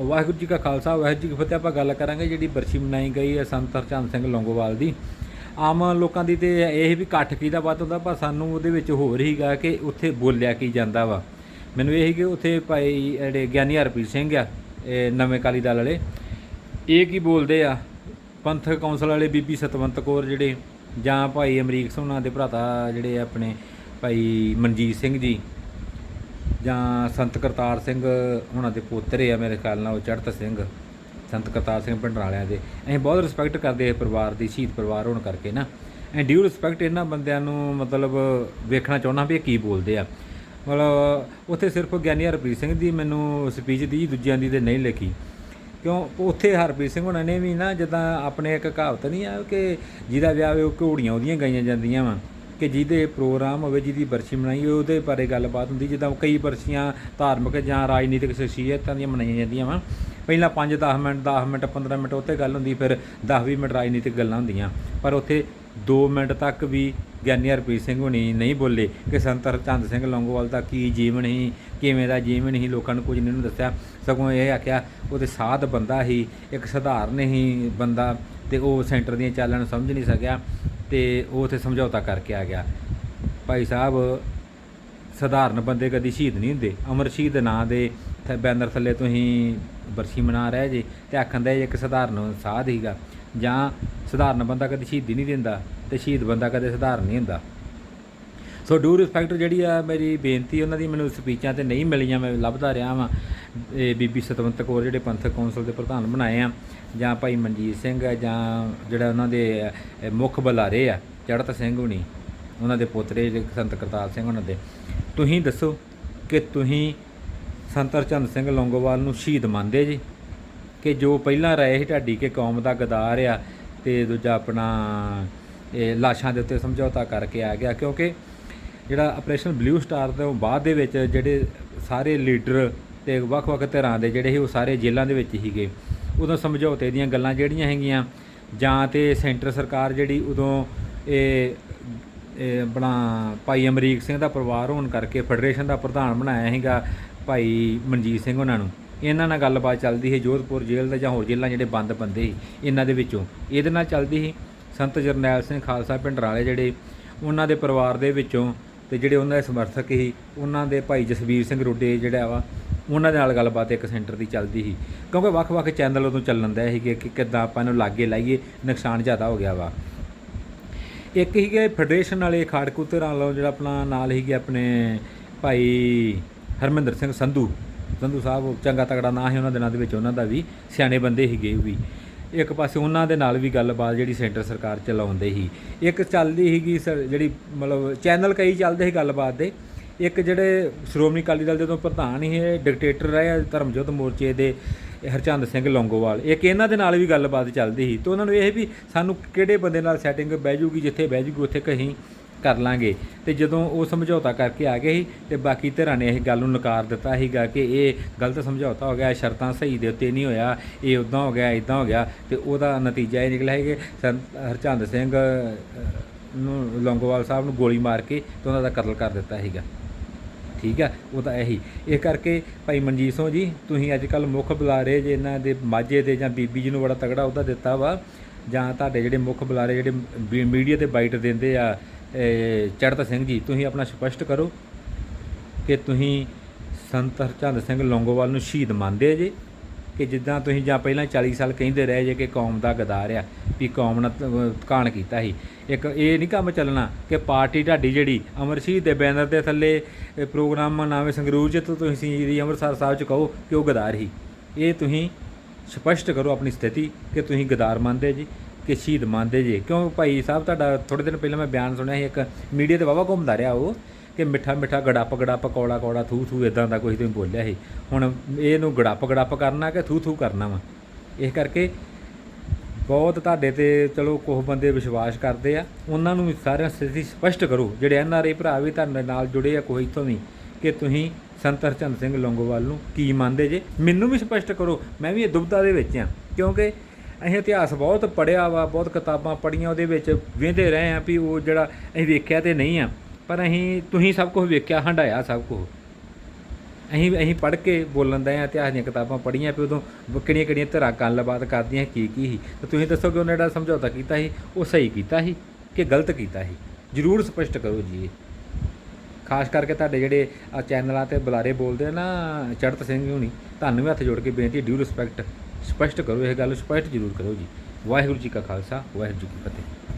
ਵਾਹਿਗੁਰੂ ਜੀ ਕਾ ਖਾਲਸਾ, ਵਾਹਿਗੁਰੂ ਜੀ ਕੀ ਫਤਿਹ। ਆਪਾਂ ਗੱਲ ਕਰਾਂਗੇ ਜਿਹੜੀ ਬਰਸੀ ਮਨਾਈ ਗਈ ਹੈ ਸੰਤ ਹਰਚੰਦ ਸਿੰਘ ਲੌਂਗੋਵਾਲ ਦੀ। ਆਮ ਲੋਕਾਂ ਦੀ ਤੇ ਇਹ ਵੀ ਇਕੱਠ ਕੀਦਾ ਬਾਤ ਹੁੰਦਾ, ਪਰ ਸਾਨੂੰ ਉਹਦੇ ਵਿੱਚ ਹੋਰ ਹੀਗਾ ਕਿ ਉੱਥੇ ਬੋਲਿਆ ਕੀ ਜਾਂਦਾ ਵਾ। ਮੈਨੂੰ ਇਹ ਸੀ ਕਿ ਉੱਥੇ ਭਾਈ ਜਿਹੜੇ ਗਿਆਨੀ ਹਰਪ੍ਰੀਤ ਸਿੰਘ ਆ, ਇਹ ਨਵੇਂ ਕਾਲੀ ਦਲ ਵਾਲੇ, ਇਹ ਕੀ ਬੋਲਦੇ ਆ? ਪੰਥਕ ਕੌਂਸਲ ਵਾਲੇ ਬੀਬੀ ਸਤਵੰਤ ਕੌਰ ਜਿਹੜੇ, ਜਾਂ ਭਾਈ ਅਮਰੀਕ ਸੋਨਾ ਦੇ ਭਰਾਤਾ ਜਿਹੜੇ ਆਪਣੇ ਭਾਈ ਮਨਜੀਤ ਸਿੰਘ ਜੀ ਜਾਂ ਸੰਤ ਕਰਤਾਰ ਸਿੰਘ ਉਹਨਾਂ ਦੇ ਪੋਤਰੇ ਆ ਮੇਰੇ ਖਿਆਲ ਨਾਲ, ਉਹ ਚੜ੍ਹਤ ਸਿੰਘ, ਸੰਤ ਕਰਤਾਰ ਸਿੰਘ ਪਿੰਡ ਵਾਲਿਆਂ ਦੇ। ਅਸੀਂ ਬਹੁਤ ਰਿਸਪੈਕਟ ਕਰਦੇ ਇਹ ਪਰਿਵਾਰ ਦੀ, ਸ਼ਹੀਦ ਪਰਿਵਾਰ ਹੋਣ ਕਰਕੇ ਨਾ। ਐਂ ਡਿਊ ਰਿਸਪੈਕਟ ਇਹਨਾਂ ਬੰਦਿਆਂ ਨੂੰ ਮਤਲਬ ਵੇਖਣਾ ਚਾਹੁੰਦਾ ਵੀ ਇਹ ਕੀ ਬੋਲਦੇ ਆ। ਮਤਲਬ ਉੱਥੇ ਸਿਰਫ ਗਿਆਨੀ ਹਰਪ੍ਰੀਤ ਸਿੰਘ ਦੀ ਮੈਨੂੰ ਸਪੀਚ ਦੀ, ਦੂਜਿਆਂ ਦੀ ਤੇ ਨਹੀਂ ਲਿਖੀ। ਕਿਉਂ? ਉੱਥੇ ਹਰਪ੍ਰੀਤ ਸਿੰਘ ਉਹਨਾਂ ਨੇ ਵੀ ਨਾ, ਜਦਾਂ ਆਪਣੇ ਇੱਕ ਕਹਾਵਤ ਨਹੀਂ ਆ ਕਿ ਜਿਹਦਾ ਵਿਆਹ ਹੋਵੇ ਉਹ ਘੋੜੀਆਂ ਉਹਦੀਆਂ ਗਾਈਆਂ ਜਾਂਦੀਆਂ ਵਾ। ਕਿ ਜਿਹਦੇ ਪ੍ਰੋਗਰਾਮ ਹੋਵੇ, ਜਿਹਦੀ ਬਰਸੀ ਮਨਾਈ ਹੋਵੇ, ਉਹਦੇ ਬਾਰੇ ਗੱਲਬਾਤ ਹੁੰਦੀ, ਜਿੱਦਾਂ ਕਈ ਬਰਸੀਆਂ ਧਾਰਮਿਕ ਜਾਂ ਰਾਜਨੀਤਿਕ ਸ਼ਖਸੀਅਤਾਂ ਦੀਆਂ ਮਨਾਈਆਂ ਜਾਂਦੀਆਂ ਵਾ। ਪਹਿਲਾਂ 5-10 ਮਿੰਟ 10 ਮਿੰਟ 15 ਮਿੰਟ ਉੱਤੇ ਗੱਲ ਹੁੰਦੀ, ਫਿਰ 10-20 ਮਿੰਟ ਰਾਜਨੀਤਿਕ ਗੱਲਾਂ ਹੁੰਦੀਆਂ। ਪਰ ਉੱਥੇ 2 ਮਿੰਟ ਤੱਕ ਵੀ ਗਿਆਨੀ ਹਰਪ੍ਰੀਤ ਸਿੰਘ ਹੁਣੀ ਨਹੀਂ ਬੋਲੇ ਕਿ ਸੰਤ ਹਰਚੰਦ ਸਿੰਘ ਲੌਂਗੋਵਾਲ ਦਾ ਕੀ ਜੀਵਨ ਸੀ, ਕਿਵੇਂ ਦਾ ਜੀਵਨ ਸੀ, ਲੋਕਾਂ ਨੂੰ ਕੁਝ ਨਹੀਂ ਉਹਨੂੰ ਦੱਸਿਆ। ਸਗੋਂ ਇਹ ਆਖਿਆ, ਉਹਦੇ ਸਾਧ ਬੰਦਾ ਸੀ, ਇੱਕ ਸਧਾਰਨ ਹੀ ਬੰਦਾ ਤੇ ਉਹ ਸੈਂਟਰ ਦੀਆਂ ਚਾਲਾਂ ਨੂੰ ਸਮਝ ਨਹੀਂ ਸਕਿਆ। ਤੇ ਉਹ ਉੱਥੇ ਸਮਝੌਤਾ ਕਰਕੇ ਆ ਗਿਆ। ਭਾਈ ਸਾਹਿਬ, ਸਧਾਰਨ ਬੰਦੇ ਕਦੀ ਸ਼ਹੀਦ ਨਹੀਂ ਹੁੰਦੇ। ਅਮਰ ਸ਼ਹੀਦ ਨਾਂ ਦੇ ਬੈਨਰ ਥੱਲੇ ਤੁਸੀਂ ਬਰਸੀ ਮਨਾ ਰਹੇ ਜੇ ਤੇ ਆਖਣ ਦਾ ਇੱਕ ਸਧਾਰਨ ਸਾਧ ਹੀਗਾ। ਜਾਂ ਸਧਾਰਨ ਬੰਦਾ ਕਦੀ ਸ਼ਹੀਦੀ ਨਹੀਂ ਦਿੰਦਾ ਤੇ ਸ਼ਹੀਦ ਬੰਦਾ ਕਦੇ ਸਧਾਰਨ ਨਹੀਂ ਹੁੰਦਾ। ਸੋ ਡੂ ਰਿਸਪੈਕਟ ਜਿਹੜੀ ਆ ਮੇਰੀ ਬੇਨਤੀ, ਉਹਨਾਂ ਦੀ ਮੈਨੂੰ ਸਪੀਚਾਂ ਤੇ ਨਹੀਂ ਮਿਲੀਆਂ, ਮੈਂ ਲੱਭਦਾ ਰਿਹਾ ਵਾਂ। ਇਹ ਬੀਬੀ ਸਤਵੰਤ ਕੌਰ, ਜਿਹੜੇ ਪੰਥਕ ਕੌਂਸਲ ਦੇ ਪ੍ਰਧਾਨ ਬਣਾਏ ਆ, ਜਾਂ ਭਾਈ ਮਨਜੀਤ ਸਿੰਘ ਆ, ਜਾਂ ਜਿਹੜਾ ਉਹਨਾਂ ਦੇ ਮੁੱਖ ਬੁਲਾਰੇ ਆ ਚੜਤ ਸਿੰਘ ਹੁਣੀ, ਉਹਨਾਂ ਦੇ ਪੋਤਰੇ, ਜਿਹੜੇ ਸੰਤ ਕਰਤਾਰ ਸਿੰਘ ਉਹਨਾਂ ਦੇ। ਤੁਸੀਂ ਦੱਸੋ ਕਿ ਤੁਸੀਂ ਸੰਤ ਹਰਚੰਦ ਸਿੰਘ ਲੌਂਗੋਵਾਲ ਨੂੰ ਸ਼ਹੀਦ ਮੰਨਦੇ ਜੀ? ਕਿ ਜੋ ਪਹਿਲਾਂ ਰਹੇ ਸੀ ਢਾਡੀ ਕੇ ਕੌਮ ਦਾ ਗਦਾਰ ਆ, ਤੇ ਦੂਜਾ ਆਪਣਾ, ਇਹ ਲਾਸ਼ਾਂ ਦੇ ਉੱਤੇ ਸਮਝੌਤਾ ਕਰਕੇ ਆ ਗਿਆ? ਕਿਉਂਕਿ ਜਿਹੜਾ ਆਪਰੇਸ਼ਨ ਬਲੂ ਸਟਾਰ ਤੋਂ ਬਾਅਦ ਦੇ ਵਿੱਚ ਜਿਹੜੇ ਸਾਰੇ ਲੀਡਰ ਤੇ ਵੱਖ-ਵੱਖ ਧਿਰਾਂ ਦੇ ਜਿਹੜੇ ਸੀ ਉਹ ਸਾਰੇ ਜੇਲ੍ਹਾਂ ਦੇ ਵਿੱਚ ਹੀਗੇ ਉਦੋਂ ਸਮਝੌਤੇ ਦੀਆਂ ਗੱਲਾਂ ਜਿਹੜੀਆਂ ਹੈਗੀਆਂ, ਜਾਂ ਤੇ ਸੈਂਟਰ ਸਰਕਾਰ ਜਿਹੜੀ ਉਦੋਂ ਇਹ ਇਹ ਆਪਣਾ ਭਾਈ ਅਮਰੀਕ ਸਿੰਘ ਦਾ ਪਰਿਵਾਰ ਹੋਣ ਕਰਕੇ ਫੈਡਰੇਸ਼ਨ ਦਾ ਪ੍ਰਧਾਨ ਬਣਾਇਆ ਹੈਗਾ ਭਾਈ ਮਨਜੀਤ ਸਿੰਘ ਉਹਨਾਂ ਨੂੰ। ਇਹਨਾਂ ਨਾਲ ਗੱਲਬਾਤ ਚੱਲਦੀ ਹੈ ਜੋਧਪੁਰ ਜੇਲ੍ਹ ਦੇ ਜਾਂ ਹੋਰ ਜੇਲ੍ਹਾਂ ਜਿਹੜੇ ਬੰਦ ਬੰਦੇ ਸੀ ਇਹਨਾਂ ਦੇ ਵਿੱਚੋਂ। ਇਹਦੇ ਨਾਲ ਚੱਲਦੀ ਸੀ ਸੰਤ ਜਰਨੈਲ ਸਿੰਘ ਖਾਲਸਾ ਪਿੰਡ ਵਾਲੇ ਜਿਹੜੇ ਉਹਨਾਂ ਦੇ ਪਰਿਵਾਰ ਦੇ ਵਿੱਚੋਂ ਤੇ ਜਿਹੜੇ ਉਹਨਾਂ ਦੇ ਸਮਰਥਕ ਸੀ, ਉਹਨਾਂ ਦੇ ਭਾਈ ਜਸਵੀਰ ਸਿੰਘ ਰੋਡੇ ਜਿਹੜਾ ਵਾ, ਉਹਨਾਂ ਦੇ ਨਾਲ ਗੱਲਬਾਤ ਇੱਕ ਸੈਂਟਰ ਦੀ ਚੱਲਦੀ ਸੀ। ਕਿਉਂਕਿ ਵੱਖ-ਵੱਖ ਚੈਨਲ ਉਦੋਂ ਚੱਲਣ ਦਾ ਸੀਗੇ ਕਿ ਕਿੱਦਾਂ ਆਪਾਂ ਇਹਨੂੰ ਲਾਗੇ ਲਾਈਏ, ਨੁਕਸਾਨ ਜ਼ਿਆਦਾ ਹੋ ਗਿਆ ਵਾ। ਇੱਕ ਸੀਗੇ ਫੈਡਰੇਸ਼ਨ ਵਾਲੇ ਖਾੜਕੂਤਰ ਨਾਲੋਂ ਜਿਹੜਾ ਆਪਣਾ ਨਾਲ ਸੀਗੇ ਆਪਣੇ ਭਾਈ ਹਰਮਿੰਦਰ ਸਿੰਘ ਸੰਧੂ। ਸੰਧੂ ਸਾਹਿਬ, ਚੰਗਾ ਤਕੜਾ ਨਾਂ ਹੈ ਉਹਨਾਂ ਦਿਨਾਂ ਦੇ ਵਿੱਚ, ਉਹਨਾਂ ਦਾ ਵੀ। ਸਿਆਣੇ ਬੰਦੇ ਸੀਗੇ ਉਹ ਵੀ। ਇੱਕ ਪਾਸੇ ਉਹਨਾਂ ਦੇ ਨਾਲ ਵੀ ਗੱਲਬਾਤ ਜਿਹੜੀ ਸੈਂਟਰ ਸਰਕਾਰ ਚਲਾਉਂਦੇ ਸੀ। ਇੱਕ ਚੱਲਦੀ ਸੀਗੀ ਸਰ- ਜਿਹੜੀ ਮਤਲਬ ਚੈਨਲ ਕਈ ਚੱਲਦੇ ਸੀ ਗੱਲਬਾਤ ਦੇ। ਇੱਕ ਜਿਹੜੇ ਸ਼੍ਰੋਮਣੀ ਅਕਾਲੀ ਦਲ ਦੇ ਤੋਂ ਪ੍ਰਧਾਨ ਸੀ, ਇਹ ਡਿਕਟੇਟਰ ਰਹੇ ਆ ਧਰਮਜੋਤ ਮੋਰਚੇ ਦੇ ਹਰਚੰਦ ਸਿੰਘ ਲੌਂਗੋਵਾਲ। ਇੱਕ ਇਹਨਾਂ ਦੇ ਨਾਲ ਵੀ ਗੱਲਬਾਤ ਚੱਲਦੀ ਸੀ ਤੇ ਉਹਨਾਂ ਨੂੰ ਇਹ ਵੀ ਸਾਨੂੰ ਕਿਹੜੇ ਬੰਦੇ ਨਾਲ ਸੈਟਿੰਗ ਬਹਿ ਜੂਗੀ, ਜਿੱਥੇ ਬਹਿ ਜੂਗੀ, ਉੱਥੇ ਕਹੀਂ। ਕਰ ਲਾਂਗੇ। ਤੇ ਜਦੋਂ ਉਹ ਸਮਝੌਤਾ ਕਰਕੇ ਆ ਗਏ ਸੀ, ਤੇ ਬਾਕੀ ਧਿਰਾਂ ਨੇ ਇਹ ਗੱਲ ਨੂੰ ਨਕਾਰ ਦਿੱਤਾ ਸੀਗਾ ਕਿ ਇਹ ਗਲਤ ਸਮਝੌਤਾ ਹੋ ਗਿਆ ਸ਼ਰਤਾਂ ਸਹੀ ਦੇ ਉੱਤੇ ਨਹੀਂ ਹੋਇਆ, ਇਹ ਉਦਾਂ ਹੋ ਗਿਆ ਇਦਾਂ ਹੋ ਗਿਆ। ਤੇ ਉਹਦਾ ਨਤੀਜਾ ਇਹ ਨਿਕਲਿਆ ਹੈ ਕਿ ਹਰਚੰਦ ਸਿੰਘ ਨੂੰ ਲੌਂਗੋਵਾਲ ਸਾਹਿਬ ਨੂੰ ਗੋਲੀ ਮਾਰ ਕੇ ਤੇ ਉਹਨਾਂ ਦਾ ਕਤਲ ਕਰ ਦਿੱਤਾ ਸੀਗਾ। ਠੀਕ ਆ, ਉਹ ਤਾਂ ਇਹੀ। ਇਹ ਕਰਕੇ ਭਾਈ ਮਨਜੀਤ ਸਿੰਘ ਜੀ, ਤੁਸੀਂ ਅੱਜ ਕੱਲ ਮੁੱਖ ਬੁਲਾਰੇ ਜੇ ਇਹਨਾਂ ਦੇ ਮਾਝੇ ਦੇ ਜਾਂ ਬੀਬੀ ਜੀ ਨੂੰ ਬੜਾ ਤਗੜਾ ਉਹਦਾ ਦਿੱਤਾ ਵਾ, ਜਾਂ ਤੁਹਾਡੇ ਜਿਹੜੇ ਮੁੱਖ ਬੁਲਾਰੇ ਜਿਹੜੇ ਮੀਡੀਆ ਤੇ ਬਾਈਟ ਦਿੰਦੇ ਆ ਚੜਤ ਸਿੰਘ ਜੀ, ਤੁਸੀਂ ਆਪਣਾ ਸਪਸ਼ਟ ਕਰੋ ਕਿ ਤੁਸੀਂ ਸੰਤ ਹਰਚੰਦ ਸਿੰਘ ਲੌਂਗੋਵਾਲ ਨੂੰ ਸ਼ਹੀਦ ਮੰਨਦੇ ਜੇ? ਕਿ ਜਿੱਦਾਂ ਤੁਸੀਂ ਜਾਂ ਪਹਿਲਾਂ 40 ਸਾਲ ਕਹਿੰਦੇ ਰਹੇ ਜੇ ਕਿ ਕੌਮ ਦਾ ਗਦਾਰ ਆ, ਵੀ ਕੌਮ ਨਾਲ ਕਾਣ ਕੀਤਾ ਸੀ। ਇੱਕ ਇਹ ਨਹੀਂ ਕੰਮ ਚੱਲਣਾ ਕਿ ਪਾਰਟੀ ਢਾਡੀ ਜਿਹੜੀ ਅਮਰ ਸ਼ਹੀਦ ਦੇ ਬੈਨਰ ਦੇ ਥੱਲੇ, ਇਹ ਪ੍ਰੋਗਰਾਮ ਮਨਾਵੇ ਸੰਗਰੂਰ ਚ ਤਾਂ ਤੁਸੀਂ ਜੀ ਅੰਮ੍ਰਿਤਸਰ ਸਾਹਿਬ ਚ ਕਹੋ ਕਿ ਉਹ ਗਦਾਰ ਹੀ ਇਹ ਤੁਸੀਂ ਸਪਸ਼ਟ ਕਰੋ ਆਪਣੀ ਸਥਿਤੀ ਕਿ ਤੁਸੀਂ ਗਦਾਰ ਮੰਨਦੇ ਜੀ। ਕਿ ਸ਼ਹੀਦ ਮੰਨਦੇ ਜੀ। ਕਿਉਂ ਭਾਈ ਸਾਹਿਬ, ਤੁਹਾਡਾ ਥੋੜੇ ਦਿਨ ਪਹਿਲਾਂ ਮੈਂ ਬਿਆਨ ਸੁਣਿਆ ਸੀ, ਇੱਕ ਮੀਡੀਆ ਤੇ ਵਾਵਾ ਘੁੰਮਦਾ ਰਿਹਾ ਉਹ, ਕਿ ਮਿੱਠਾ ਮਿੱਠਾ ਗੜੱਪ ਗੜੱਪ, ਕੌੜਾ ਕੌੜਾ, ਥੂ ਥੂ ਇਦਾਂ ਦਾ ਕੁਝ ਤੁਸੀਂ ਬੋਲਿਆ ਸੀ। ਹੁਣ ਇਹਨੂੰ ਗੜੱਪ ਗੜੱਪ ਕਰਨਾ ਕਿ ਥੂ ਥੂ ਕਰਨਾ ਵਾ? ਇਸ ਕਰਕੇ ਬਹੁਤ ਤੁਹਾਡੇ ਤੇ ਚਲੋ ਕੁਝ ਬੰਦੇ ਵਿਸ਼ਵਾਸ ਕਰਦੇ ਆ। ਉਹਨਾਂ ਨੂੰ ਸਾਰਿਆਂ ਸਥਿਤੀ ਸਪਸ਼ਟ ਕਰੋ। ਜਿਹੜੇ ਐਨ ਆਰ ਆਈ ਭਰਾ ਵੀ ਤੁਹਾਡੇ ਨਾਲ ਜੁੜੇ ਆ ਕੋਈ ਇੱਥੋਂ ਵੀ, ਕਿ ਤੁਸੀਂ ਸੰਤ ਹਰਚੰਦ ਸਿੰਘ ਲੌਂਗੋਵਾਲ ਨੂੰ ਕੀ ਮੰਨਦੇ ਜੇ? ਮੈਨੂੰ ਵੀ ਸਪਸ਼ਟ ਕਰੋ। ਮੈਂ ਵੀ ਇਹ ਦੁਬਦਾ ਦੇ ਵਿੱਚ ਆ। ਕਿਉਂਕਿ ਅਸੀਂ ਇਤਿਹਾਸ ਬਹੁਤ ਪੜਿਆ ਵਾ, ਬਹੁਤ ਕਿਤਾਬਾਂ ਪੜੀਆਂ ਉਹਦੇ ਵਿੱਚ ਵੇਂਦੇ ਰਹੇ ਆ ਵੀ ਉਹ ਜਿਹੜਾ ਅਸੀਂ ਵੇਖਿਆ ਤੇ ਨਹੀਂ ਆ। ਪਰ ਅਸੀਂ, ਤੁਸੀਂ ਸਭ ਕੁਝ ਵੇਖਿਆ ਹੰਡਾਇਆ ਸਭ ਕੁਝ ਅਸੀਂ ਅਸੀਂ ਪੜ੍ਹ ਕੇ ਬੋਲਣ ਦਾ ਆ ਇਤਿਹਾਸ ਦੀਆਂ ਕਿਤਾਬਾਂ ਪੜ੍ਹੀਆਂ, ਵੀ ਉਦੋਂ ਕਿਹੜੀਆਂ ਕਿਹੜੀਆਂ ਧਿਰਾਂ ਗੱਲਬਾਤ ਕਰਦੀਆਂ, ਕੀ ਕੀ ਸੀ। ਤੇ ਤੁਸੀਂ ਦੱਸੋ ਕਿ ਉਹਨੇ ਜਿਹੜਾ ਸਮਝੌਤਾ ਕੀਤਾ ਸੀ, ਉਹ ਸਹੀ ਕੀਤਾ ਸੀ ਕਿ ਗਲਤ ਕੀਤਾ ਸੀ? ਜਰੂਰ ਸਪਸ਼ਟ ਕਰੋ ਜੀ ਇਹ। ਖਾਸ ਕਰਕੇ ਤੁਹਾਡੇ ਜਿਹੜੇ ਚੈਨਲਾਂ ਤੇ ਬੁਲਾਰੇ ਬੋਲਦੇ ਆ ਨਾ ਚੜਤ ਸਿੰਘ ਹੁਣੀ, ਤੁਹਾਨੂੰ ਵੀ ਹੱਥ ਜੋੜ ਕੇ ਬੇਨਤੀ ਡਿਊ ਰਿਸਪੈਕਟ ਸਪਸ਼ਟ ਕਰੋ, ਇਹ ਗੱਲ ਸਪਸ਼ਟ ਜ਼ਰੂਰ ਕਰੋ ਜੀ। ਵਾਹਿਗੁਰੂ ਜੀ ਕਾ ਖਾਲਸਾ, ਵਾਹਿਗੁਰੂ ਜੀ ਕੀ ਫਤਿਹ।